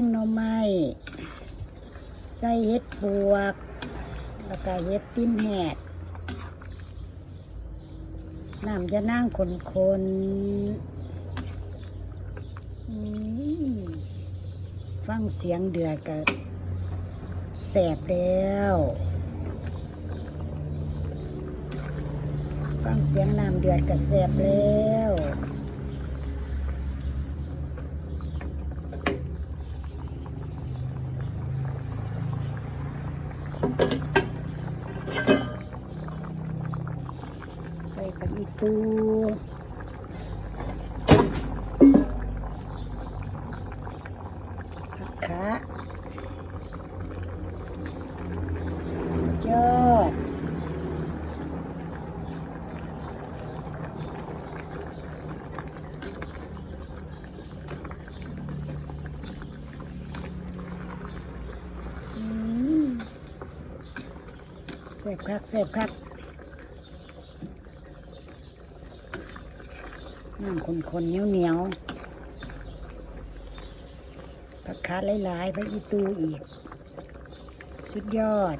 งหน่อไม้ใส่เห็ดปวก แล้วก็เห็ดติ้นแหดน้ำจะนั่งคนคนๆฟังเสียงเดือดก็แสบแล้ว ฟังเสียงน้ำเดือดก็แสบแล้ว ใส่กับอีตูผักคะสุดยอด อืม เสพคักเสพคักน้ำคนๆเหนียวเหนียวผักคาหลายๆพระอีตูอีก สุดยอด